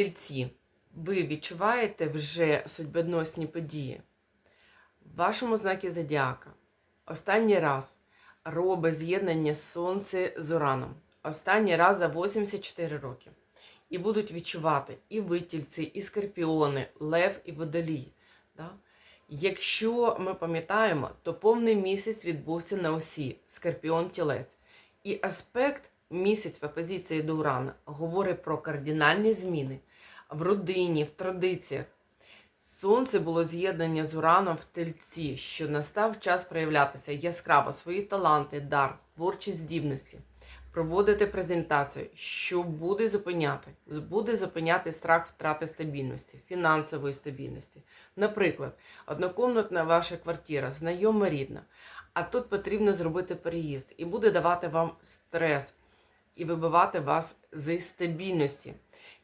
Тельці, ви відчуваєте вже судьбоносні події? В вашому знакі Зодіака останній раз робить з'єднання Сонце з Ураном. Останній раз за 84 роки. І будуть відчувати і витільці, і скорпіони, лев і водолій. Да? Якщо ми пам'ятаємо, то повний місяць відбувся на осі Скорпіон Тілець. І аспект місяць в опозиції до Урана говорить про кардинальні зміни в родині, в традиціях. Сонце було з'єднання з Ураном в тельці, що настав час проявлятися яскраво свої таланти, дар, творчі здібності, проводити презентацію, що буде зупиняти, буде зупиняти страх втрати стабільності, фінансової стабільності. Наприклад, однокомнатна ваша квартира, знайома рідна, а тут потрібно зробити переїзд і буде давати вам стрес і вибивати вас з стабільності.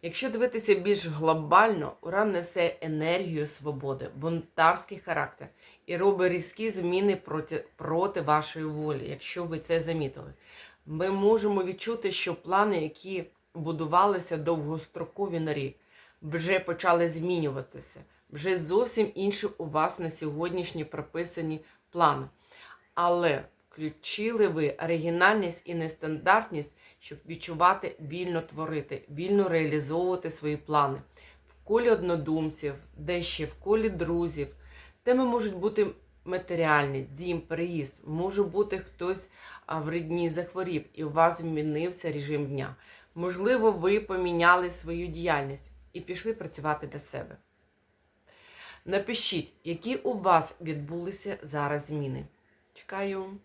Якщо дивитися більш глобально, Уран несе енергію свободи, бунтарський характер і робить різкі зміни проти, проти вашої волі, якщо ви це замітили. Ми можемо відчути, що плани, які будувалися довгострокові на рік, вже почали змінюватися. Вже зовсім інші у вас на сьогоднішні прописані плани. Але включили ви оригінальність і нестандартність, щоб відчувати вільно творити, вільно реалізовувати свої плани в колі однодумців, де ще в колі друзів. Теми можуть бути матеріальні, дім, переїзд. Може бути хтось в рідні захворів, і у вас змінився режим дня. Можливо, ви поміняли свою діяльність і пішли працювати для себе. Напишіть, які у вас відбулися зараз зміни. Чекаю.